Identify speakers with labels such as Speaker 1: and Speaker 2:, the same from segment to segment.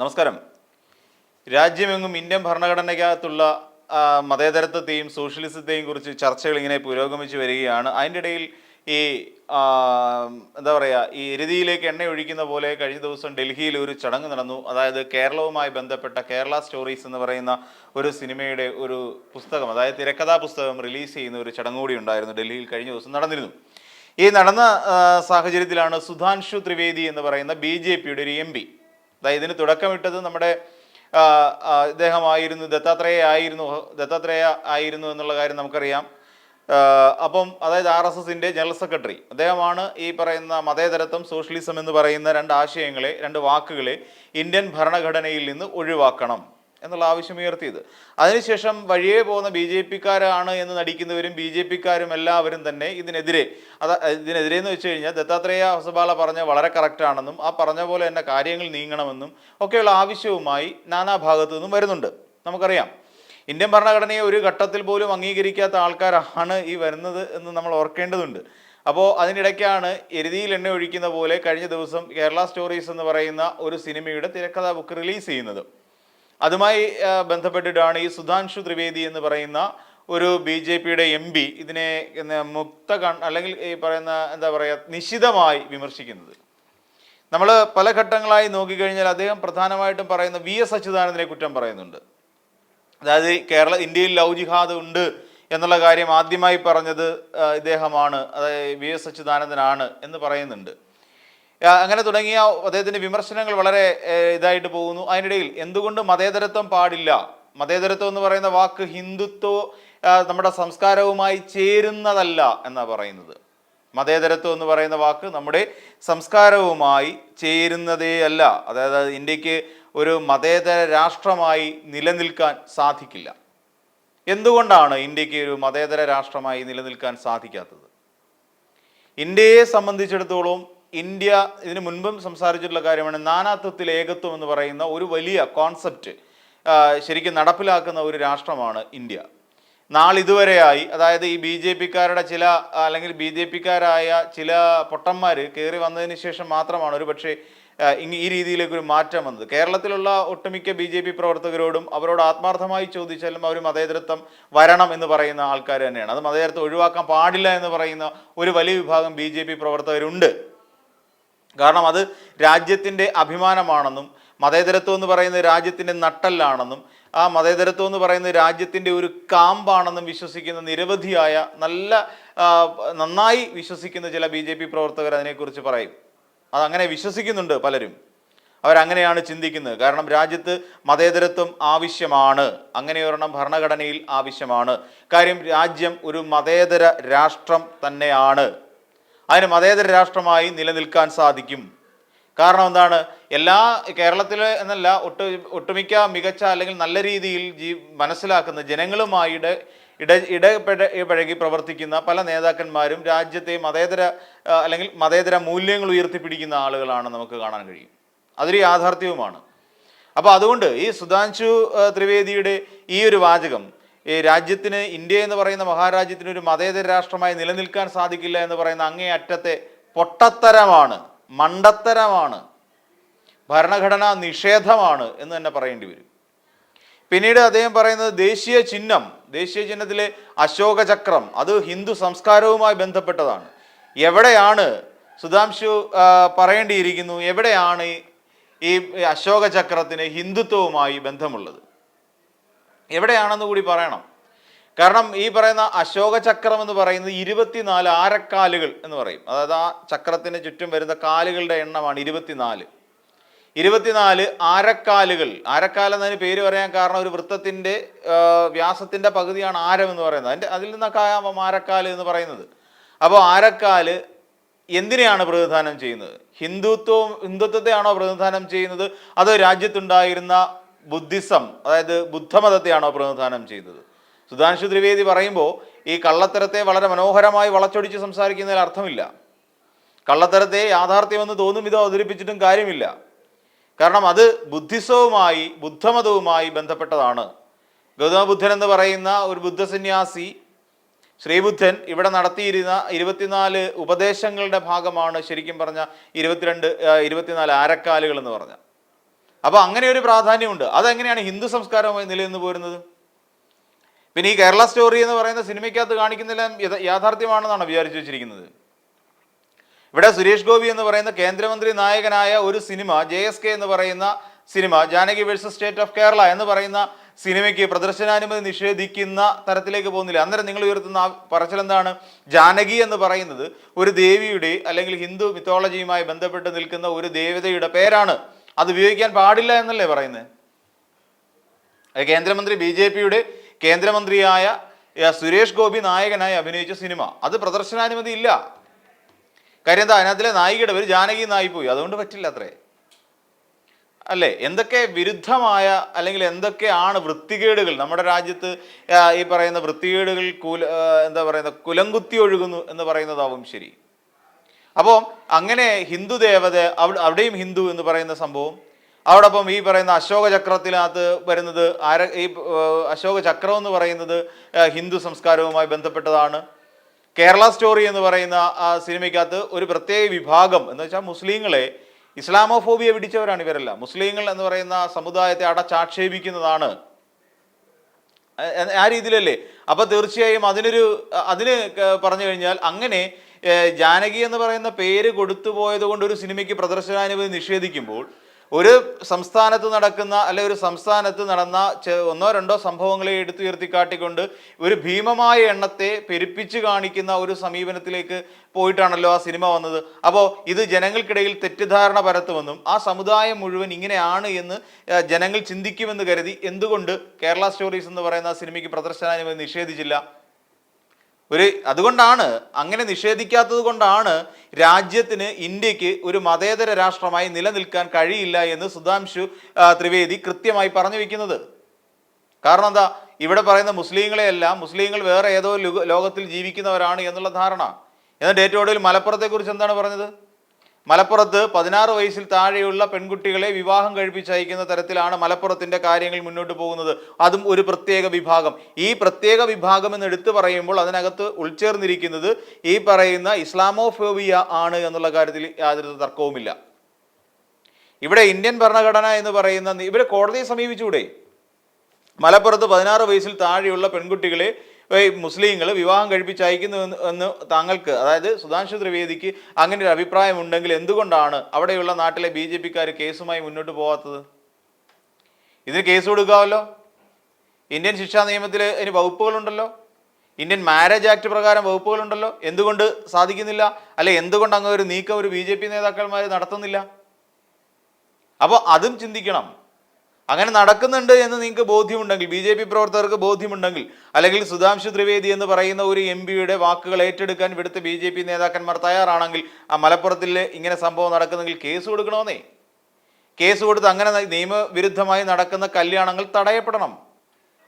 Speaker 1: നമസ്കാരം. രാജ്യമെങ്ങും ഇന്ത്യൻ ഭരണഘടനയ്ക്കകത്തുള്ള മതേതരത്വത്തെയും സോഷ്യലിസത്തെയും കുറിച്ച് ചർച്ചകൾ ഇങ്ങനെ പുരോഗമിച്ചു വരികയാണ്. അതിന്റെ ഇടയിൽ ഈ എന്താ പറയുക ഈ എരുതിയിലേക്ക് എണ്ണ ഒഴിക്കുന്ന പോലെ കഴിഞ്ഞ ദിവസം ഡൽഹിയിൽ ഒരു ചടങ്ങ് നടന്നു. അതായത് കേരളവുമായി ബന്ധപ്പെട്ട കേരള സ്റ്റോറീസ് എന്ന് പറയുന്ന ഒരു സിനിമയുടെ ഒരു പുസ്തകം അതായത് തിരക്കഥാ പുസ്തകം റിലീസ് ചെയ്യുന്ന ഒരു ചടങ്ങ് കൂടി ഉണ്ടായിരുന്നു ഡൽഹിയിൽ കഴിഞ്ഞ ദിവസം നടന്നിരുന്നു. ഈ നടന്ന സാഹചര്യത്തിലാണ് സുധാൻഷു ത്രിവേദി എന്ന് പറയുന്ന ബി ജെ പിയുടെ ഒരു എം പി അതായത് ഇതിന് തുടക്കമിട്ടത് നമ്മുടെ ഇദ്ദേഹമായിരുന്നു ദത്താത്രേയ ആയിരുന്നു ദത്താത്രേയ ആയിരുന്നു എന്നുള്ള കാര്യം നമുക്കറിയാം. അപ്പം അതായത് ആർ എസ് എസിന്റെ ജനറൽ സെക്രട്ടറി. അദ്ദേഹമാണ് ഈ പറയുന്ന മതേതരത്വം സോഷ്യലിസം എന്ന് പറയുന്ന രണ്ട് ആശയങ്ങളെ രണ്ട് വാക്കുകളെ ഇന്ത്യൻ ഭരണഘടനയിൽ നിന്ന് ഒഴിവാക്കണം. എന്നുള്ള ആവശ്യം ഉയർത്തിയത്. അതിനുശേഷം വഴിയേ പോകുന്ന ബി ജെ പിക്കാരാണ് എന്ന് നടിക്കുന്നവരും ബി ജെ പിക്കാരും എല്ലാവരും തന്നെ ഇതിനെതിരെ അത് ഇതിനെതിരെ എന്ന് വെച്ച് കഴിഞ്ഞാൽ ദത്താത്രേയ ഹസബാല പറഞ്ഞ വളരെ കറക്റ്റാണെന്നും ആ പറഞ്ഞ പോലെ തന്നെ കാര്യങ്ങൾ നീങ്ങണമെന്നും ഒക്കെയുള്ള ആവശ്യവുമായി നാനാഭാഗത്തു നിന്നും വരുന്നുണ്ട്. നമുക്കറിയാം. ഇന്ത്യൻ ഭരണഘടനയെ ഒരു ഘട്ടത്തിൽ പോലും അംഗീകരിക്കാത്ത ആൾക്കാരാണ് ഈ വരുന്നത് എന്ന് നമ്മൾ ഓർക്കേണ്ടതുണ്ട്. അപ്പോൾ അതിനിടയ്ക്കാണ് എരുതിയിൽ എണ്ണ ഒഴിക്കുന്ന പോലെ കഴിഞ്ഞ ദിവസം കേരള സ്റ്റോറീസ് എന്ന് പറയുന്ന ഒരു സിനിമയുടെ തിരക്കഥാ ബുക്ക് റിലീസ് ചെയ്യുന്നത്. അതുമായി ബന്ധപ്പെട്ടിട്ടാണ് ഈ സുധാൻഷു ത്രിവേദി എന്ന് പറയുന്ന ഒരു ബി ജെ പിയുടെ എം പി ഇതിനെ മുക്ത കൺ അല്ലെങ്കിൽ ഈ പറയുന്ന എന്താ പറയുക നിശിതമായി വിമർശിക്കുന്നത്. നമ്മൾ പല ഘട്ടങ്ങളായി നോക്കിക്കഴിഞ്ഞാൽ അദ്ദേഹം പ്രധാനമായിട്ടും പറയുന്ന വി എസ് അച്യുതാനന്ദനെ കുറ്റം പറയുന്നുണ്ട്. അതായത് കേരള ഇന്ത്യയിൽ ലവ് ജിഹാദ് ഉണ്ട് എന്നുള്ള കാര്യം ആദ്യമായി പറഞ്ഞത് ഇദ്ദേഹമാണ് അതായത് വി എസ് അച്യുതാനന്ദനാണ് എന്ന് പറയുന്നുണ്ട്. അങ്ങനെ തുടങ്ങിയ അദ്ദേഹത്തിന്റെ വിമർശനങ്ങൾ വളരെ ഇതായിട്ട് പോകുന്നു. അതിനിടയിൽ എന്തുകൊണ്ട് മതേതരത്വം പാടില്ല? മതേതരത്വം എന്ന് പറയുന്ന വാക്ക് ഹിന്ദുത്വ നമ്മുടെ സംസ്കാരവുമായി ചേരുന്നതല്ല എന്നാണ് പറയുന്നത്. മതേതരത്വം എന്ന് പറയുന്ന വാക്ക് നമ്മുടെ സംസ്കാരവുമായി ചേരുന്നതേ അല്ല. അതായത് ഇന്ത്യയ്ക്ക് ഒരു മതേതര രാഷ്ട്രമായി നിലനിൽക്കാൻ സാധിക്കില്ല. എന്തുകൊണ്ടാണ് ഇന്ത്യയ്ക്ക് ഒരു മതേതര രാഷ്ട്രമായി നിലനിൽക്കാൻ സാധിക്കാത്തത്? ഇന്ത്യയെ സംബന്ധിച്ചിടത്തോളം ഇന്ത്യ ഇതിനു മുൻപും സംസാരിച്ചിട്ടുള്ള കാര്യമാണ് നാനാത്വത്തിൽ ഏകത്വം എന്ന് പറയുന്ന ഒരു വലിയ കോൺസെപ്റ്റ് ശരിക്കും നടപ്പിലാക്കുന്ന ഒരു രാഷ്ട്രമാണ് ഇന്ത്യ. നാളിതുവരെയായി അതായത് ഈ ബി ജെ പിക്കാരുടെ ചില അല്ലെങ്കിൽ ബി ജെ പിക്കാരായ ചില പൊട്ടന്മാർ കയറി വന്നതിന് ശേഷം മാത്രമാണ് ഒരു പക്ഷേ ഈ രീതിയിലേക്ക് ഒരു മാറ്റം വന്നത്. കേരളത്തിലുള്ള ഒട്ടുമിക്ക ബി ജെ പി പ്രവർത്തകരോടും അവരോട് ആത്മാർത്ഥമായി ചോദിച്ചാലും അവർ മതേതരത്വം വരണം എന്ന് പറയുന്ന ആൾക്കാർ തന്നെയാണ്. അത് മതേതരത്വം ഒഴിവാക്കാൻ പാടില്ല എന്ന് പറയുന്ന ഒരു വലിയ വിഭാഗം ബി പ്രവർത്തകരുണ്ട്. കാരണം അത് രാജ്യത്തിന്റെ അഭിമാനമാണെന്നും മതേതരത്വം എന്ന് പറയുന്നത് രാജ്യത്തിന്റെ നട്ടല്ലാണെന്നും ആ മതേതരത്വം എന്ന് പറയുന്നത് രാജ്യത്തിന്റെ ഒരു കാമ്പാണെന്നും വിശ്വസിക്കുന്ന നിരവധിയായ നല്ല നന്നായി വിശ്വസിക്കുന്ന ചില ബി ജെ പി പ്രവർത്തകർ അതിനെക്കുറിച്ച് പറയും. അതങ്ങനെ വിശ്വസിക്കുന്നുണ്ട് പലരും. അവരങ്ങനെയാണ് ചിന്തിക്കുന്നത്. കാരണം രാജ്യത്ത് മതേതരത്വം ആവശ്യമാണ്. അങ്ങനെ ഒരെണ്ണം ഭരണഘടനയിൽ ആവശ്യമാണ്. കാര്യം രാജ്യം ഒരു മതേതര രാഷ്ട്രം തന്നെയാണ്. അതിന് മതേതര രാഷ്ട്രമായി നിലനിൽക്കാൻ സാധിക്കും. കാരണം എന്താണ്? എല്ലാ കേരളത്തിൽ എന്നല്ല ഒട്ടു ഒട്ടുമിക്ക മികച്ച അല്ലെങ്കിൽ നല്ല രീതിയിൽ ജീ മനസ്സിലാക്കുന്ന ജനങ്ങളുമായി ഇട ഇട ഇടപഴകി പ്രവർത്തിക്കുന്ന പല നേതാക്കന്മാരും രാജ്യത്തെ മതേതര അല്ലെങ്കിൽ മതേതര മൂല്യങ്ങൾ ഉയർത്തിപ്പിടിക്കുന്ന ആളുകളാണ് നമുക്ക് കാണാൻ കഴിയും. അതൊരു യാഥാർത്ഥ്യവുമാണ്. അപ്പോൾ അതുകൊണ്ട് ഈ സുധാൻശു ത്രിവേദിയുടെ ഈ ഒരു വാചകം ഈ രാജ്യത്തിന് ഇന്ത്യ എന്ന് പറയുന്ന മഹാരാജ്യത്തിന് ഒരു മതേതര രാഷ്ട്രമായി നിലനിൽക്കാൻ സാധിക്കില്ല എന്ന് പറയുന്ന അങ്ങേ അറ്റത്തെ പൊട്ടത്തരമാണ് മണ്ടത്തരമാണ് ഭരണഘടനാ നിഷേധമാണ് എന്ന് തന്നെ പറയേണ്ടി വരും. പിന്നീട് അദ്ദേഹം പറയുന്നത് ദേശീയ ചിഹ്നം ദേശീയ ചിഹ്നത്തിലെ അശോക ചക്രം അത് ഹിന്ദു സംസ്കാരവുമായി ബന്ധപ്പെട്ടതാണ്. എവിടെയാണ് സുധാംശു പറയേണ്ടിയിരിക്കുന്നു എവിടെയാണ് ഈ അശോക ചക്രത്തിന് ഹിന്ദുത്വവുമായി ബന്ധമുള്ളത്? എവിടെയാണെന്ന് കൂടി പറയണം. കാരണം ഈ പറയുന്ന അശോക ചക്രം എന്ന് പറയുന്നത് ഇരുപത്തിനാല് ആരക്കാലുകൾ എന്ന് പറയും. അതായത് ആ ചക്രത്തിന് ചുറ്റും വരുന്ന കാലുകളുടെ എണ്ണമാണ് ഇരുപത്തിനാല്. ഇരുപത്തിനാല് ആരക്കാലുകൾ. ആരക്കാൽ എന്നതിന് പേര് പറയാൻ കാരണം ഒരു വൃത്തത്തിന്റെ വ്യാസത്തിന്റെ പകുതിയാണ് ആരം എന്ന് പറയുന്നത്. അതിന്റെ അതിൽ നിന്നൊക്കെ ആവാം ആരക്കാൽ എന്ന് പറയുന്നത്. അപ്പോൾ ആരക്കാൽ എന്തിനെയാണ് പ്രതിനിധാനം ചെയ്യുന്നത്? ഹിന്ദുത്വം ഹിന്ദുത്വത്തെയാണോ പ്രതിനിധാനം ചെയ്യുന്നത്? അതോ രാജ്യത്തുണ്ടായിരുന്ന ബുദ്ധിസം അതായത് ബുദ്ധമതത്തെയാണോ പ്രതിനിധാനം ചെയ്തത്? സുധാംശു ത്രിവേദി പറയുമ്പോൾ ഈ കള്ളത്തരത്തെ വളരെ മനോഹരമായി വളച്ചൊടിച്ച് സംസാരിക്കുന്നതിൽ അർത്ഥമില്ല. കള്ളത്തരത്തെ യാഥാർത്ഥ്യമെന്ന് തോന്നും ഇതോ അവതരിപ്പിച്ചിട്ടും കാര്യമില്ല. കാരണം അത് ബുദ്ധിസവുമായി ബുദ്ധമതവുമായി ബന്ധപ്പെട്ടതാണ്. ഗൗതമ ബുദ്ധൻ എന്ന് പറയുന്ന ഒരു ബുദ്ധസന്യാസി ശ്രീബുദ്ധൻ ഇവിടെ നടത്തിയിരുന്ന ഇരുപത്തിനാല് ഉപദേശങ്ങളുടെ ഭാഗമാണ് ശരിക്കും പറഞ്ഞ ഇരുപത്തിരണ്ട് ഇരുപത്തിനാല് ആരക്കാലുകൾ എന്ന് പറഞ്ഞ അപ്പോൾ അങ്ങനെ ഒരു പ്രാധാന്യമുണ്ട്. അതെങ്ങനെയാണ് ഹിന്ദു സംസ്കാരവുമായി നിലനിന്ന് പോരുന്നത്? പിന്നെ ഈ കേരള സ്റ്റോറി എന്ന് പറയുന്ന സിനിമയ്ക്കകത്ത് കാണിക്കുന്നില്ല യാഥാർത്ഥ്യമാണെന്നാണ് വിചാരിച്ചു വെച്ചിരിക്കുന്നത്. ഇവിടെ സുരേഷ് ഗോപി എന്ന് പറയുന്ന കേന്ദ്രമന്ത്രി നായകനായ ഒരു സിനിമ ജെ എസ് കെ എന്ന് പറയുന്ന cinema Janaki versus state of Kerala എന്ന് പറയുന്ന സിനിമയ്ക്ക് പ്രദർശനാനുമതി നിഷേധിക്കുന്ന തരത്തിലേക്ക് പോകുന്നില്ല. അന്നേരം നിങ്ങൾ ഉയർത്തുന്ന പറച്ചിലെന്താണ് ജാനകി എന്ന് പറയുന്നത് ഒരു ദേവിയുടെ അല്ലെങ്കിൽ ഹിന്ദു മിത്തോളജിയുമായി ബന്ധപ്പെട്ട് നിൽക്കുന്ന ഒരു ദേവതയുടെ പേരാണ്. അത് ഉപയോഗിക്കാൻ പാടില്ല എന്നല്ലേ പറയുന്നത്? കേന്ദ്രമന്ത്രി ബി ജെ പിയുടെ കേന്ദ്രമന്ത്രിയായ സുരേഷ് ഗോപി നായകനായി അഭിനയിച്ച സിനിമ. അത് പ്രദർശനാനുമതി ഇല്ല. കാര്യം എന്താ അതിനകത്തിലെ നായികയുടെ പേര് ജാനകി നായി പോയി അതുകൊണ്ട് പറ്റില്ല അത്രേ. അല്ലേ? എന്തൊക്കെ വിരുദ്ധമായ അല്ലെങ്കിൽ എന്തൊക്കെയാണ് വൃത്തികേടുകൾ? നമ്മുടെ രാജ്യത്ത് ഈ പറയുന്ന വൃത്തികേടുകൾ കുല എന്താ പറയുന്ന കുലങ്കുത്തി ഒഴുകുന്നു എന്ന് പറയുന്നതാവും ശരി. അപ്പോൾ അങ്ങനെ ഹിന്ദു ദേവത അവിടെ അവിടെയും ഹിന്ദു എന്ന് പറയുന്ന സംഭവം. അതോടൊപ്പം ഈ പറയുന്ന അശോക ചക്രത്തിനകത്ത് വരുന്നത് ആര ഈ അശോക ചക്രം എന്ന് പറയുന്നത് ഹിന്ദു സംസ്കാരവുമായി ബന്ധപ്പെട്ടതാണ്. കേരള സ്റ്റോറി എന്ന് പറയുന്ന ആ സിനിമയ്ക്കകത്ത് ഒരു പ്രത്യേക വിഭാഗം എന്ന് വെച്ചാൽ മുസ്ലിങ്ങളെ ഇസ്ലാമോഫോബിയ പിടിച്ചവരാണ് ഇവരെല്ലാം. മുസ്ലിങ്ങൾ എന്ന് പറയുന്ന സമുദായത്തെ അടച്ചാക്ഷേപിക്കുന്നതാണ്. ആ- രീതിയിലല്ലേ? അപ്പൊ തീർച്ചയായും അതിനൊരു അതിന് പറഞ്ഞു കഴിഞ്ഞാൽ അങ്ങനെ ജാനകി എന്ന് പറയുന്ന പേര് കൊടുത്തു പോയത് കൊണ്ട് ഒരു സിനിമയ്ക്ക് പ്രദർശനാനുമതി നിഷേധിക്കുമ്പോൾ ഒരു സംസ്ഥാനത്ത് നടക്കുന്ന അല്ലെ ഒരു സംസ്ഥാനത്ത് നടന്ന ഒന്നോ രണ്ടോ സംഭവങ്ങളെ എടുത്തുയർത്തിക്കാട്ടിക്കൊണ്ട് ഒരു ഭീമമായ എണ്ണത്തെ പെരുപ്പിച്ച് കാണിക്കുന്ന ഒരു സമീപനത്തിലേക്ക് പോയിട്ടാണല്ലോ ആ സിനിമ വന്നത്. അപ്പോൾ ഇത് ജനങ്ങൾക്കിടയിൽ തെറ്റിദ്ധാരണ പരത്തുമെന്നും ആ സമുദായം മുഴുവൻ ഇങ്ങനെയാണ് എന്ന് ജനങ്ങൾ ചിന്തിക്കുമെന്ന് കരുതി എന്തുകൊണ്ട് കേരള സ്റ്റോറീസ് എന്ന് പറയുന്ന സിനിമയ്ക്ക് പ്രദർശനാനുമതി നിഷേധിച്ചില്ല? ഒരു അതുകൊണ്ടാണ് അങ്ങനെ നിഷേധിക്കാത്തത് കൊണ്ടാണ് രാജ്യത്തിന് ഇന്ത്യയ്ക്ക് ഒരു മതേതര രാഷ്ട്രമായി നിലനിൽക്കാൻ കഴിയില്ല എന്ന് സുധാംശു ത്രിവേദി കൃത്യമായി പറഞ്ഞു വെക്കുന്നത്. കാരണം എന്താ? ഇവിടെ പറയുന്ന മുസ്ലിങ്ങളെയെല്ലാം മുസ്ലിങ്ങൾ വേറെ ഏതോ ലോകത്തിൽ ജീവിക്കുന്നവരാണ് എന്നുള്ള ധാരണ. എന്നാൽ ഏറ്റവും ഒടുവിൽ മലപ്പുറത്തെക്കുറിച്ച് എന്താണ് പറഞ്ഞത്? മലപ്പുറത്ത് പതിനാറ് വയസ്സിൽ താഴെയുള്ള പെൺകുട്ടികളെ വിവാഹം കഴിപ്പിച്ചയക്കുന്ന തരത്തിലാണ് മലപ്പുറത്തിന്റെ കാര്യങ്ങൾ മുന്നോട്ട് പോകുന്നത്. അതും ഒരു പ്രത്യേക വിഭാഗം. ഈ പ്രത്യേക വിഭാഗം എന്ന് എടുത്തു പറയുമ്പോൾ അതിനകത്ത് ഉൾച്ചേർന്നിരിക്കുന്നത് ഈ പറയുന്ന ഇസ്ലാമോഫോബിയ ആണ് എന്നുള്ള കാര്യത്തിൽ യാതൊരു തർക്കവുമില്ല. ഇവിടെ ഇന്ത്യൻ ഭരണഘടന എന്ന് പറയുന്ന ഇവരെ കോടതിയെ സമീപിച്ചുകൂടെ? മലപ്പുറത്ത് പതിനാറ് വയസ്സിൽ താഴെയുള്ള പെൺകുട്ടികളെ മുസ്ലിങ്ങൾ വിവാഹം കഴിപ്പിച്ച് അയക്കുന്നു എന്ന് താങ്കൾക്ക് അതായത് സുധാംശു ത്രിവേദിക്ക് അങ്ങനെ ഒരു അഭിപ്രായം ഉണ്ടെങ്കിൽ എന്തുകൊണ്ടാണ് അവിടെയുള്ള നാട്ടിലെ ബി ജെ പിക്കാർ കേസുമായി മുന്നോട്ട് പോകാത്തത് ഇതിന് കേസ് കൊടുക്കാമല്ലോ ഇന്ത്യൻ ശിക്ഷാ നിയമത്തിൽ ഇനി വകുപ്പുകളുണ്ടല്ലോ? ഇന്ത്യൻ മാരേജ് ആക്ട് പ്രകാരം വകുപ്പുകളുണ്ടല്ലോ? എന്തുകൊണ്ട് സാധിക്കുന്നില്ല? അല്ലെ എന്തുകൊണ്ട് അങ്ങ് ഒരു നീക്കം ഒരു ബി ജെ പി നേതാക്കന്മാർ നടത്തുന്നില്ല? അപ്പോൾ അതും ചിന്തിക്കണം. അങ്ങനെ നടക്കുന്നുണ്ട് എന്ന് നിങ്ങൾക്ക് ബോധ്യമുണ്ടെങ്കിൽ ബി ജെ പി പ്രവർത്തകർക്ക് ബോധ്യമുണ്ടെങ്കിൽ അല്ലെങ്കിൽ സുധാംശു ത്രിവേദി എന്ന് പറയുന്ന ഒരു എം പിയുടെ വാക്കുകൾ ഏറ്റെടുക്കാൻ ഇവിടുത്തെ ബി ജെ പി നേതാക്കന്മാർ തയ്യാറാണെങ്കിൽ ആ മലപ്പുറത്തിൽ ഇങ്ങനെ സംഭവം നടക്കുന്നെങ്കിൽ കേസ് കൊടുക്കണമെന്നേ കേസ് കൊടുത്ത് അങ്ങനെ നിയമവിരുദ്ധമായി നടക്കുന്ന കല്യാണങ്ങൾ തടയപ്പെടണം.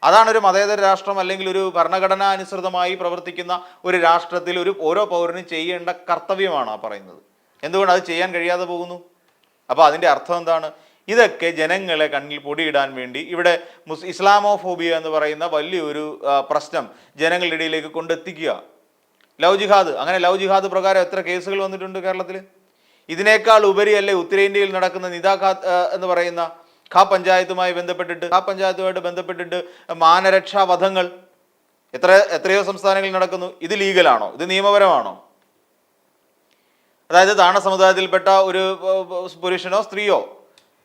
Speaker 1: അതാണ് ഒരു മതേതര രാഷ്ട്രം അല്ലെങ്കിൽ ഒരു ഭരണഘടനാ അനുസൃതമായി പ്രവർത്തിക്കുന്ന ഒരു രാഷ്ട്രത്തിൽ ഒരു ഓരോ പൗരനും ചെയ്യേണ്ട കർത്തവ്യമാണ് ആ പറയുന്നത്. എന്തുകൊണ്ട് അത് ചെയ്യാൻ കഴിയാതെ പോകുന്നു? അപ്പോൾ അതിന്റെ അർത്ഥം എന്താണ്? ഇതൊക്കെ ജനങ്ങളെ കണ്ണിൽ പൊടിയിടാൻ വേണ്ടി ഇവിടെ മുസ് ഇസ്ലാമോഫോബിയ എന്ന് പറയുന്ന വലിയൊരു പ്രശ്നം ജനങ്ങളുടെ ഇടയിലേക്ക് കൊണ്ടെത്തിക്കുക. ലവ് ജിഹാദ് അങ്ങനെ ലവ് ജിഹാദ് പ്രകാരം എത്ര കേസുകൾ വന്നിട്ടുണ്ട് കേരളത്തിൽ ഇതിനേക്കാൾ ഉപരിയല്ലേ ഉത്തരേന്ത്യയിൽ നടക്കുന്ന നിതാ ഖാ എന്ന് പറയുന്ന ഖാ പഞ്ചായത്തുമായി ബന്ധപ്പെട്ടിട്ട് ഖാ പഞ്ചായത്തുമായിട്ട് ബന്ധപ്പെട്ടിട്ട് മാനരക്ഷാ വധങ്ങൾ എത്ര എത്രയോ സംസ്ഥാനങ്ങളിൽ നടക്കുന്നു. ഇത് ലീഗലാണോ? ഇത് നിയമപരമാണോ? അതായത് താണ സമുദായത്തിൽപ്പെട്ട ഒരു പുരുഷനോ സ്ത്രീയോ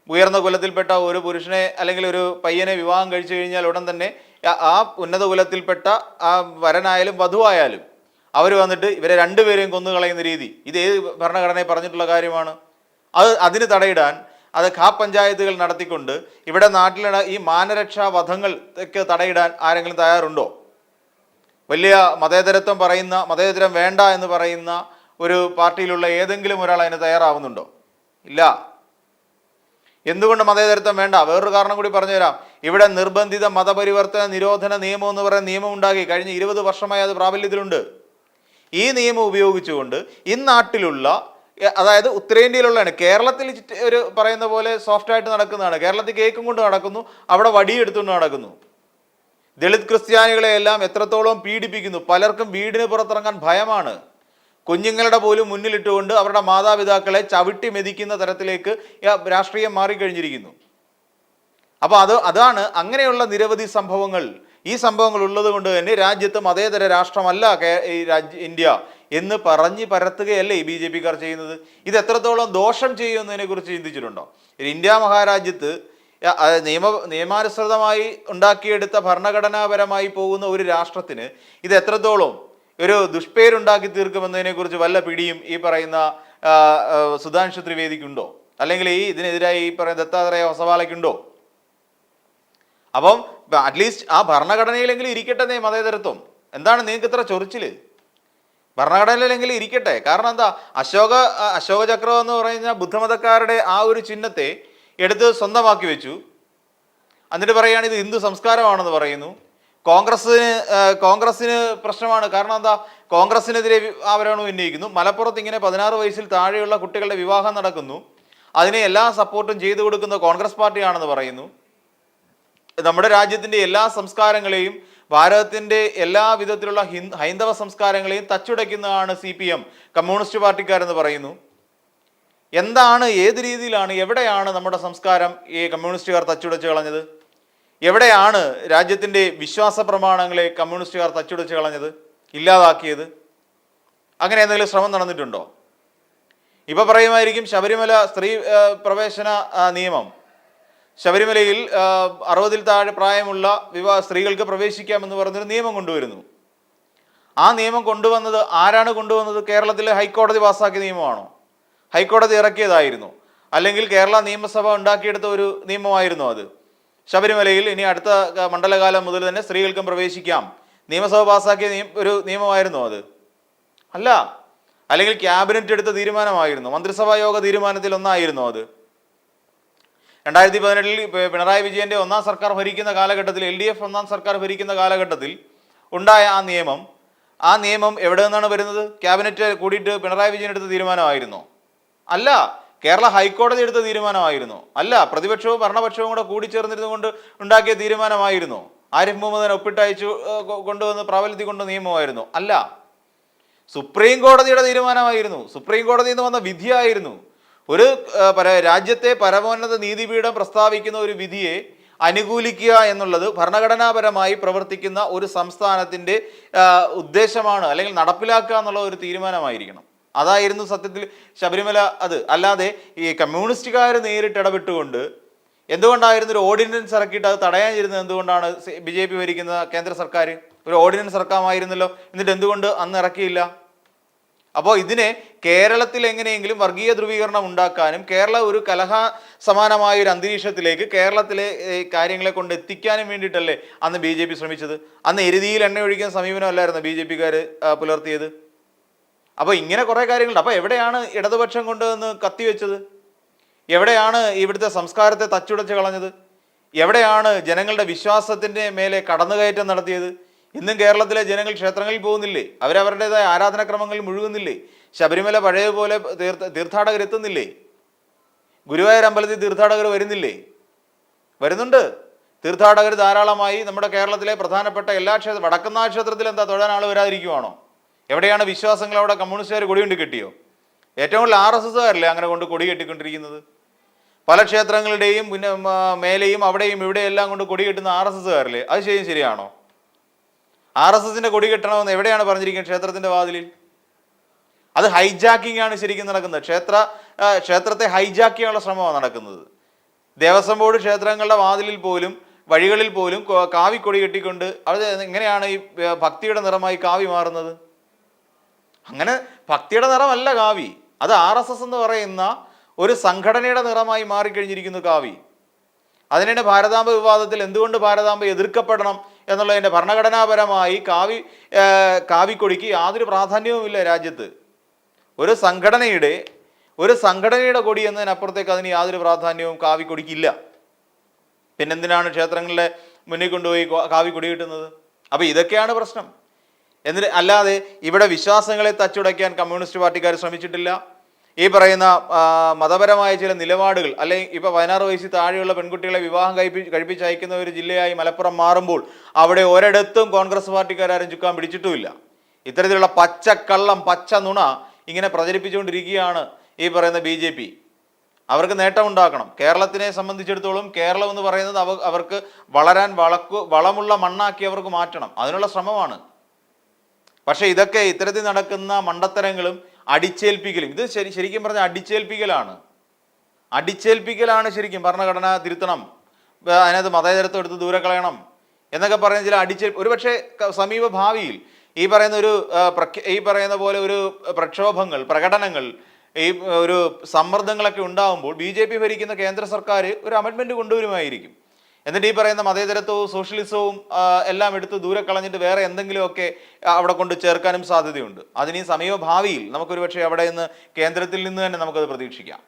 Speaker 1: ഉയർന്ന കുലത്തിൽപ്പെട്ട ഒരു പുരുഷനെ അല്ലെങ്കിൽ ഒരു പയ്യനെ വിവാഹം കഴിച്ചു കഴിഞ്ഞാൽ ഉടൻ തന്നെ ആ- ഉന്നത കുലത്തിൽപ്പെട്ട ആ വരനായാലും വധുവായാലും അവർ വന്നിട്ട് ഇവരെ രണ്ടുപേരെയും കൊന്നുകളയുന്ന രീതി. ഇത് ഏത് ഭരണഘടനയെ പറഞ്ഞിട്ടുള്ള കാര്യമാണ്? അത് അതിന് തടയിടാൻ അത് ഖാ പഞ്ചായത്തുകൾ നടത്തിക്കൊണ്ട് ഇവിടെ നാട്ടിലെ ഈ മാനരക്ഷാ വധങ്ങൾക്ക് തടയിടാൻ ആരെങ്കിലും തയ്യാറുണ്ടോ? വലിയ മതേതരത്വം പറയുന്ന മതേതരം വേണ്ട എന്ന് പറയുന്ന ഒരു പാർട്ടിയിലുള്ള ഏതെങ്കിലും ഒരാൾ അതിന് തയ്യാറാവുന്നുണ്ടോ? ഇല്ല. എന്തുകൊണ്ട് മതേതരത്വം വേണ്ട. വേറൊരു കാരണം കൂടി പറഞ്ഞുതരാം. ഇവിടെ നിർബന്ധിത മതപരിവർത്തന നിരോധന നിയമം എന്ന് പറയുന്ന നിയമം ഉണ്ടാക്കി കഴിഞ്ഞ ഇരുപത് വർഷമായി അത് പ്രാബല്യത്തിലുണ്ട്. ഈ നിയമം ഉപയോഗിച്ചുകൊണ്ട് ഇന്നാട്ടിലുള്ള നാട്ടിലുള്ള അതായത് ഉത്തരേന്ത്യയിലുള്ളതാണ്. കേരളത്തിൽ ഒരു പറയുന്ന പോലെ സോഫ്റ്റായിട്ട് നടക്കുന്നതാണ്. കേരളത്തിൽ കേക്കും കൊണ്ട് നടക്കുന്നു അവിടെ വടിയെടുത്തുകൊണ്ട് നടക്കുന്നു. ദളിത് ക്രിസ്ത്യാനികളെ എല്ലാം എത്രത്തോളം പീഡിപ്പിക്കുന്നു. പലർക്കും വീടിന് പുറത്തിറങ്ങാൻ ഭയമാണ്. കുഞ്ഞുങ്ങളുടെ പോലും മുന്നിലിട്ടുകൊണ്ട് അവരുടെ മാതാപിതാക്കളെ ചവിട്ടി മെതിക്കുന്ന തരത്തിലേക്ക് രാഷ്ട്രീയം മാറിക്കഴിഞ്ഞിരിക്കുന്നു. അപ്പോൾ അത് അതാണ് അങ്ങനെയുള്ള നിരവധി സംഭവങ്ങൾ. ഈ സംഭവങ്ങൾ ഉള്ളത് കൊണ്ട് തന്നെ രാജ്യത്ത് മതേതര രാഷ്ട്രമല്ല ഈ രാജ്യ ഇന്ത്യ എന്ന് പറഞ്ഞ് പരത്തുകയല്ലേ ഈ ബി ജെ പിക്കാർ ചെയ്യുന്നത്. ഇത് എത്രത്തോളം ദോഷം ചെയ്യുമെന്നതിനെ കുറിച്ച് ചിന്തിച്ചിട്ടുണ്ടോ? ഇന്ത്യ മഹാരാജ്യത്ത് നിയമ നിയമാനുസൃതമായി ഉണ്ടാക്കിയെടുത്ത ഭരണഘടനാപരമായി പോകുന്ന ഒരു രാഷ്ട്രത്തിന് ഇത് എത്രത്തോളം ഒരു ദുഷ്പേരുണ്ടാക്കി തീർക്കുമെന്നതിനെ കുറിച്ച് വല്ല പിടിയും ഈ പറയുന്ന സുധാംശു ത്രിവേദിക്കുണ്ടോ? അല്ലെങ്കിൽ ഈ ഇതിനെതിരായി ഈ പറയുന്ന ദത്താത്രേയ ഹൊസവാലയ്ക്കുണ്ടോ അപ്പം അറ്റ്ലീസ്റ്റ് ആ ഭരണഘടനയിലെങ്കിലും ഇരിക്കട്ടെ മതേതരത്വം. എന്താണ് നിങ്ങൾക്ക് ഇത്ര ചൊറിച്ചിൽ? ഭരണഘടനയിലെങ്കിലും ഇരിക്കട്ടെ. കാരണം എന്താ? അശോക അശോക ചക്രം എന്ന് പറയുന്ന ബുദ്ധമതക്കാരുടെ ആ ഒരു ചിഹ്നത്തെ എടുത്ത് സ്വന്തമാക്കി വെച്ചു. എന്നിട്ട് പറയുകയാണ് ഇത് ഹിന്ദു സംസ്കാരമാണെന്ന് പറയുന്നു. കോൺഗ്രസിന് കോൺഗ്രസ്സിന് പ്രശ്നമാണ്. കാരണം എന്താ? കോൺഗ്രസിനെതിരെ ആവരണം ഉന്നയിക്കുന്നു. മലപ്പുറത്ത് ഇങ്ങനെ പതിനാറ് വയസ്സിൽ താഴെയുള്ള കുട്ടികളുടെ വിവാഹം നടക്കുന്നു. അതിനെ എല്ലാ സപ്പോർട്ടും ചെയ്തു കൊടുക്കുന്ന കോൺഗ്രസ് പാർട്ടിയാണെന്ന് പറയുന്നു. നമ്മുടെ രാജ്യത്തിന്റെ എല്ലാ സംസ്കാരങ്ങളെയും ഭാരതത്തിന്റെ എല്ലാ വിധത്തിലുള്ള ഹിന്ദ ഹൈന്ദവ സംസ്കാരങ്ങളെയും തച്ചുടയ്ക്കുന്നതാണ് സി പി എം കമ്മ്യൂണിസ്റ്റ് പാർട്ടിക്കാരെന്ന് പറയുന്നു. എന്താണ് ഏത് രീതിയിലാണ് എവിടെയാണ് നമ്മുടെ സംസ്കാരം ഈ കമ്മ്യൂണിസ്റ്റുകാർ തച്ചുടച്ച് കളഞ്ഞത്? എവിടെയാണ് രാജ്യത്തിന്റെ വിശ്വാസ പ്രമാണങ്ങളെ കമ്മ്യൂണിസ്റ്റുകാർ തച്ചുടച്ച് കളഞ്ഞത് ഇല്ലാതാക്കിയത്? അങ്ങനെ എന്തെങ്കിലും ശ്രമം നടന്നിട്ടുണ്ടോ? ഇപ്പൊ പറയുമായിരിക്കും ശബരിമല സ്ത്രീ പ്രവേശന നിയമം. ശബരിമലയിൽ അറുപതിൽ താഴെ പ്രായമുള്ള വിവാഹ സ്ത്രീകൾക്ക് പ്രവേശിക്കാമെന്ന് പറഞ്ഞൊരു നിയമം കൊണ്ടുവരുന്നു. ആ നിയമം കൊണ്ടുവന്നത് ആരാണ് കൊണ്ടുവന്നത്? കേരളത്തിലെ ഹൈക്കോടതി പാസ്സാക്കിയ നിയമമാണോ? ഹൈക്കോടതി ഇറക്കിയതായിരുന്നു. അല്ലെങ്കിൽ കേരള നിയമസഭ ഉണ്ടാക്കിയെടുത്ത ഒരു നിയമമായിരുന്നു അത്? ശബരിമലയിൽ ഇനി അടുത്ത മണ്ഡലകാലം മുതൽ തന്നെ സ്ത്രീകൾക്കും പ്രവേശിക്കാം. നിയമസഭ പാസ്സാക്കിയ ഒരു നിയമമായിരുന്നു അത്. അല്ല അല്ലെങ്കിൽ ക്യാബിനറ്റ് എടുത്ത തീരുമാനമായിരുന്നു. മന്ത്രിസഭാ യോഗ തീരുമാനത്തിൽ ഒന്നായിരുന്നു അത്. രണ്ടായിരത്തി പതിനെട്ടിൽ പിണറായി വിജയന്റെ ഒന്നാം സർക്കാർ ഭരിക്കുന്ന കാലഘട്ടത്തിൽ എൽ ഡി എഫ് ഒന്നാം സർക്കാർ ഭരിക്കുന്ന കാലഘട്ടത്തിൽ ഉണ്ടായ ആ നിയമം ആ നിയമം എവിടെ നിന്നാണ് വരുന്നത്? ക്യാബിനറ്റ് കൂടിയിട്ട് പിണറായി വിജയൻ എടുത്ത തീരുമാനമായിരുന്നു. അല്ല കേരള ഹൈക്കോടതി എടുത്ത തീരുമാനമായിരുന്നു. അല്ല പ്രതിപക്ഷവും ഭരണപക്ഷവും കൂടെ കൂടിച്ചേർന്നിരുന്നു കൊണ്ട് ഉണ്ടാക്കിയ തീരുമാനമായിരുന്നു. ആരിഫ് മുഹമ്മദിനെ ഒപ്പിട്ടയച്ചു കൊണ്ടുവന്ന് പ്രാബല്യത്തിൽ കൊണ്ട് നിയമമായിരുന്നു. അല്ല സുപ്രീം കോടതിയുടെ തീരുമാനമായിരുന്നു. സുപ്രീം കോടതിയിൽ നിന്ന് വന്ന വിധിയായിരുന്നു. ഒരു രാജ്യത്തെ പരമോന്നത നീതിപീഠം പ്രസ്താവിക്കുന്ന ഒരു വിധിയെ അനുകൂലിക്കുക എന്നുള്ളത് ഭരണഘടനാപരമായി പ്രവർത്തിക്കുന്ന ഒരു സംസ്ഥാനത്തിന്റെ ഉദ്ദേശമാണ് അല്ലെങ്കിൽ നടപ്പിലാക്കുക എന്നുള്ള ഒരു തീരുമാനമായിരിക്കണം. അതായിരുന്നു സത്യത്തിൽ ശബരിമല അത്. അല്ലാതെ ഈ കമ്മ്യൂണിസ്റ്റുകാർ നേരിട്ട് ഇടപെട്ടുകൊണ്ട് എന്തുകൊണ്ടായിരുന്നു ഒരു ഓർഡിനൻസ് ഇറക്കിയിട്ട് അത് തടയാനിരുന്നത്? എന്തുകൊണ്ടാണ് ബി ജെ പി ഭരിക്കുന്ന കേന്ദ്ര സർക്കാർ ഒരു ഓർഡിനൻസ് ഇറക്കാമായിരുന്നല്ലോ. എന്നിട്ട് എന്തുകൊണ്ട് അന്ന് ഇറക്കിയില്ല? അപ്പോൾ ഇതിനെ കേരളത്തിൽ എങ്ങനെയെങ്കിലും വർഗീയ ധ്രുവീകരണം ഉണ്ടാക്കാനും കേരള ഒരു കലഹ സമാനമായ ഒരു അന്തരീക്ഷത്തിലേക്ക് കേരളത്തിലെ കാര്യങ്ങളെ കൊണ്ട് എത്തിക്കാനും വേണ്ടിയിട്ടല്ലേ അന്ന് ബി ശ്രമിച്ചത്? അന്ന് എരുതിയിൽ എണ്ണ ഒഴിക്കുന്ന സമീപനമല്ലായിരുന്നു ബി ജെ പിക്കാർ പുലർത്തിയത്? അപ്പോൾ ഇങ്ങനെ കുറേ കാര്യങ്ങളുണ്ട്. അപ്പോൾ എവിടെയാണ് ഇടതുപക്ഷം കൊണ്ടുവന്ന് കത്തിവെച്ചത് എവിടെയാണ് ഇവിടുത്തെ സംസ്കാരത്തെ തച്ചുടച്ച് കളഞ്ഞത്? എവിടെയാണ് ജനങ്ങളുടെ വിശ്വാസത്തിന്റെ മേലെ കടന്നുകയറ്റം നടത്തിയത്? ഇന്നും കേരളത്തിലെ ജനങ്ങൾ ക്ഷേത്രങ്ങളിൽ പോകുന്നില്ലേ? അവരവരുടേതായ ആരാധനാക്രമങ്ങളിൽ മുഴുകുന്നില്ലേ? ശബരിമല പഴയതുപോലെ തീർത്ഥ തീർത്ഥാടകർ എത്തുന്നില്ലേ? ഗുരുവായൂർ അമ്പലത്തിൽ തീർത്ഥാടകർ വരുന്നില്ലേ? വരുന്നുണ്ട്. തീർത്ഥാടകർ ധാരാളമായി നമ്മുടെ കേരളത്തിലെ പ്രധാനപ്പെട്ട എല്ലാ ക്ഷേത്ര വടക്കുന്നാൾ ക്ഷേത്രത്തിൽ എന്താ തൊഴാൻ ആൾ വരാതിരിക്കുവാണോ? എവിടെയാണ് വിശ്വാസങ്ങൾ? അവിടെ കമ്മ്യൂണിസ്റ്റുകാർ കൊടി കൊണ്ട് കെട്ടിയോ? ഏറ്റവും കൂടുതൽ ആർ എസ് എസ്സുകാരല്ലേ അങ്ങനെ കൊണ്ട് കൊടി കെട്ടിക്കൊണ്ടിരിക്കുന്നത്? പല ക്ഷേത്രങ്ങളുടെയും പിന്നെ മേലെയും അവിടെയും ഇവിടെയും എല്ലാം കൊണ്ട് കൊടി കെട്ടുന്ന ആർ എസ് എസ്സുകാരല്ലേ? അത് ശരിയും ശരിയാണോ? ആർ എസ് എസിന്റെ കൊടി കെട്ടണമെന്ന് എവിടെയാണ് പറഞ്ഞിരിക്കുന്നത് ക്ഷേത്രത്തിന്റെ വാതിലിൽ? അത് ഹൈജാക്കിംഗ് ആണ് ശരിക്കും നടക്കുന്നത്. ക്ഷേത്ര ക്ഷേത്രത്തെ ഹൈജാക്ക് ചെയ്യാനുള്ള ശ്രമമാണ് നടക്കുന്നത്. ദേവസ്വം ബോർഡ് ക്ഷേത്രങ്ങളുടെ വാതിലിൽ പോലും വഴികളിൽ പോലും കാവി കൊടി കെട്ടിക്കൊണ്ട് അത് എങ്ങനെയാണ് ഈ ഭക്തിയുടെ നിറമായി കാവി മാറുന്നത്? അങ്ങനെ ഭക്തിയുടെ നിറമല്ല കാവി അത് ആർ എസ് എസ് എന്ന് പറയുന്ന ഒരു സംഘടനയുടെ നിറമായി മാറിക്കഴിഞ്ഞിരിക്കുന്നു കാവി അതിനെ ഭാരതാംബ വിവാദത്തിൽ എന്തുകൊണ്ട് ഭാരതാംബ എതിർക്കപ്പെടണം എന്നുള്ളതിന്റെ ഭരണഘടനാപരമായി കാവി കാവിക്കൊടിക്ക് യാതൊരു പ്രാധാന്യവുമില്ല രാജ്യത്ത്. ഒരു സംഘടനയുടെ ഒരു സംഘടനയുടെ കൊടി എന്നതിനപ്പുറത്തേക്ക് അതിന് യാതൊരു പ്രാധാന്യവും കാവിക്കൊടിക്കില്ല പിന്നെന്തിനാണ് ക്ഷേത്രങ്ങളിലെ മുന്നിൽ കൊണ്ടുപോയി കാവി കൊടി കിട്ടുന്നത്? അപ്പോൾ ഇതൊക്കെയാണ് പ്രശ്നം. എന്നിട്ട് അല്ലാതെ ഇവിടെ വിശ്വാസങ്ങളെ തച്ചുടയ്ക്കാൻ കമ്മ്യൂണിസ്റ്റ് പാർട്ടിക്കാർ ശ്രമിച്ചിട്ടില്ല. ഈ പറയുന്ന മതപരമായ ചില നിലപാടുകൾ അല്ലെങ്കിൽ ഇപ്പോൾ പതിനാറ് വയസ്സിൽ താഴെയുള്ള പെൺകുട്ടികളെ വിവാഹം കഴിപ്പി കഴിപ്പിച്ചയക്കുന്ന ഒരു ജില്ലയായി മലപ്പുറം മാറുമ്പോൾ അവിടെ ഒരിടത്തും കോൺഗ്രസ് പാർട്ടിക്കാരും ചുക്കാൻ പിടിച്ചിട്ടുമില്ല. ഇത്തരത്തിലുള്ള പച്ചക്കള്ളം പച്ച നുണ ഇങ്ങനെ പ്രചരിപ്പിച്ചുകൊണ്ടിരിക്കുകയാണ് ഈ പറയുന്ന ബി ജെ പി. അവർക്ക് നേട്ടം ഉണ്ടാക്കണം കേരളത്തിനെ സംബന്ധിച്ചിടത്തോളം കേരളം എന്ന് പറയുന്നത് അവ അവർക്ക് വളരാൻ വളക്കു വളമുള്ള മണ്ണാക്കി അവർക്ക് മാറ്റണം. അതിനുള്ള ശ്രമമാണ്. പക്ഷേ ഇതൊക്കെ ഇത്തരത്തിൽ നടക്കുന്ന മണ്ടത്തരങ്ങളും അടിച്ചേൽപ്പിക്കലും. ഇത് ശരി ശരിക്കും പറഞ്ഞാൽ അടിച്ചേൽപ്പിക്കലാണ്. അടിച്ചേൽപ്പിക്കലാണ് ശരിക്കും ഭരണഘടന തിരുത്തണം. അതിനകത്ത് മതേതരത്വം എടുത്ത് ദൂരെ കളയണം എന്നൊക്കെ പറയുന്ന ചില അടിച്ചേൽ ഒരുപക്ഷെ പക്ഷേ സമീപ ഭാവിയിൽ ഈ പറയുന്ന ഒരു ഈ പറയുന്ന പോലെ ഒരു പ്രക്ഷോഭങ്ങൾ പ്രകടനങ്ങൾ ഈ ഒരു സമ്മർദ്ദങ്ങളൊക്കെ ഉണ്ടാകുമ്പോൾ ബി ഭരിക്കുന്ന കേന്ദ്ര സർക്കാർ ഒരു അമെൻമെന്റ് കൊണ്ടുവരുമായിരിക്കും. എന്നിട്ട് ഈ പറയുന്ന മതേതരത്വവും സോഷ്യലിസവും എല്ലാം എടുത്ത് ദൂരെ കളഞ്ഞിട്ട് വേറെ എന്തെങ്കിലുമൊക്കെ അവിടെ കൊണ്ട് ചേർക്കാനും സാധ്യതയുണ്ട്. അതിന് ഈ സമീപ ഭാവിയിൽ നമുക്കൊരു പക്ഷേ അവിടെ നിന്ന് കേന്ദ്രത്തിൽ നിന്ന് തന്നെ നമുക്കത് പ്രതീക്ഷിക്കാം.